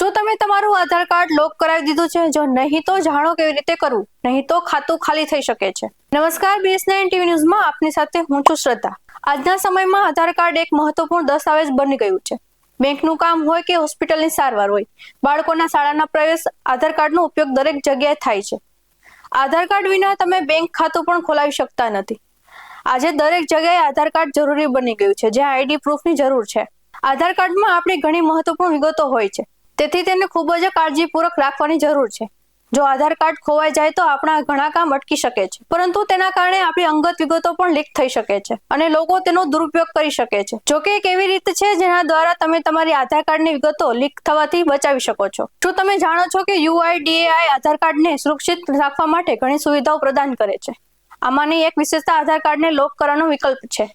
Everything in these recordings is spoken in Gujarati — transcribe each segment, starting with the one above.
શું તમે તમારું આધાર કાર્ડ લોક કરાવી દીધું છે, જો નહીં તો જાણો કેવી રીતે કરવું? નહીં તો ખાતું ખાલી થઈ શકે છે. નમસ્કાર બીએસ નાઇન ટીવી ન્યૂઝમાં આપની સાથે હું છું શ્રદ્ધા. આજના સમયમાં આધાર કાર્ડ એક મહત્વપૂર્ણ દસ્તાવેજ બની ગયું છે. બેંકનું કામ હોય કે હોસ્પિટલની સારવાર હોય, બાળકોના શાળાના પ્રવેશ આધાર કાર્ડનો ઉપયોગ દરેક જગ્યાએ થાય છે. આધાર કાર્ડ વિના તમે બેંક ખાતું પણ ખોલાવી શકતા નથી. આજે દરેક જગ્યાએ આધાર કાર્ડ જરૂરી બની ગયું છે, જ્યાં આઈડી પ્રૂફની જરૂર છે. આધાર કાર્ડમાં આપણી ઘણી મહત્વપૂર્ણ વિગતો હોય છે. તેથી તેને ખૂબ જ કાળજીપૂર્વક રાખવાની જરૂર છે. જો આધાર કાર્ડ ખોવાઈ જાય તો આપણા ઘણા કામ અટકી શકે છે. પરંતુ તેના કારણે આપણી અંગત વિગતો પણ લીક થઈ શકે છે અને લોકો તેનો દુરુપયોગ કરી શકે છે. જો કે એક એવી રીત છે જેના દ્વારા તમે તમારી આધાર કાર્ડની વિગતો લીક થવાથી બચાવી શકો છો. શું તમે જાણો છો કે યુઆઈડીએઆઈ આધાર કાર્ડને સુરક્ષિત રાખવા માટે ઘણી સુવિધાઓ પ્રદાન કરે છે? આમાંની એક વિશેષતા આધાર કાર્ડને લોક કરવાનો વિકલ્પ છે.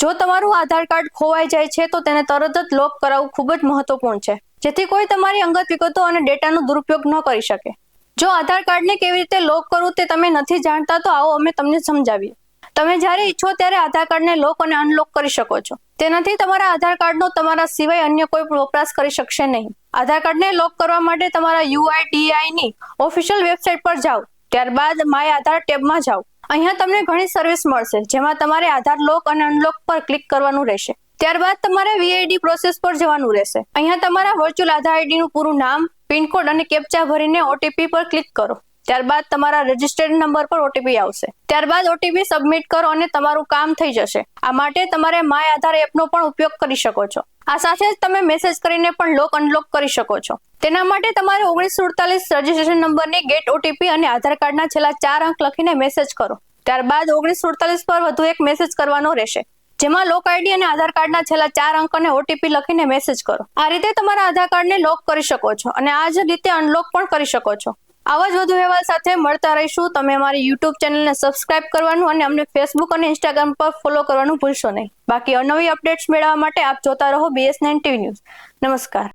જો તમારું આધાર કાર્ડ ખોવાઈ જાય છે તો તેને તરત જ લોક કરાવવું ખૂબ જ મહત્વપૂર્ણ છે. જેથી કોઈ તમારી અંગત વિગતો અને ડેટાનો દુરુપયોગ ન કરી શકે. જો આધાર કાર્ડને કેવી રીતે લોક કરવું તે તમે નથી જાણતા, તો આવો અમે તમને સમજાવીએ. તમે જ્યારે ઈચ્છો ત્યારે આધાર કાર્ડને લોક અને અનલોક કરી શકો છો. તેનાથી તમારા આધાર કાર્ડનો તમારા સિવાય અન્ય કોઈ વપરાશ કરી શકશે નહીં. આધાર કાર્ડને લોક કરવા માટે તમારા યુઆઈડીઆઈ ની ઓફિશિયલ વેબસાઇટ પર જાઓ. ત્યારબાદ માય આધાર ટેબમાં જાઓ. અહીંયા તમને ઘણી સર્વિસ મળશે, જેમાં તમારે આધાર લોક અને અનલોક પર ક્લિક કરવાનું રહેશે. ત્યારબાદ તમારે વીઆઈડી પ્રોસેસ પર જવાનું રહેશે. અહીંયા તમારા વર્ચ્યુઅલ આધાર આઈડી નું પૂરું નામ પિનકોડ અને કેપ્ચા ભરીને ઓટીપી પર ક્લિક કરો. ત્યારબાદ તમારા રજિસ્ટર્ડ નંબર પર ઓટીપી આવશે. ત્યારબાદ ઓટીપી સબમિટ કરો અને તમારું કામ થઈ જશે. આ માટે તમારે માય આધાર એપનો પણ ઉપયોગ કરી શકો છો. આ સાથે જ તમે મેસેજ કરીને પણ લોક અનલોક કરી શકો છો. તેના માટે તમારે ઓગણીસો સુડતાલીસ રજિસ્ટ્રેશન નંબરની ગેટ ઓટીપી અને આધાર કાર્ડના છેલ્લા ચાર અંક લખીને મેસેજ કરો. ત્યારબાદ ઓગણીસો સુડતાલીસ પર વધુ એક મેસેજ કરવાનો રહેશે. જેમાં લોક આઈડી અને આધાર કાર્ડના છેલ્લા ચાર અંકોને ઓટીપી લખીને મેસેજ કરો. આ રીતે તમારા આધાર કાર્ડને લોક કરી શકો છો અને આ જ રીતે અનલોક પણ કરી શકો છો. આવા જ વધુ અહેવાલ સાથે મળતા રહીશું. તમે અમારી યુટ્યુબ ચેનલને સબસ્ક્રાઇબ કરવાનું અને અમને ફેસબુક અને ઇન્સ્ટાગ્રામ પર ફોલો કરવાનું ભૂલશો નહીં. બાકી અનવી અપડેટ્સ મેળવવા માટે આપ જોતા રહો બીએસ નાઇન ટીવી ન્યૂઝ નમસ્કાર.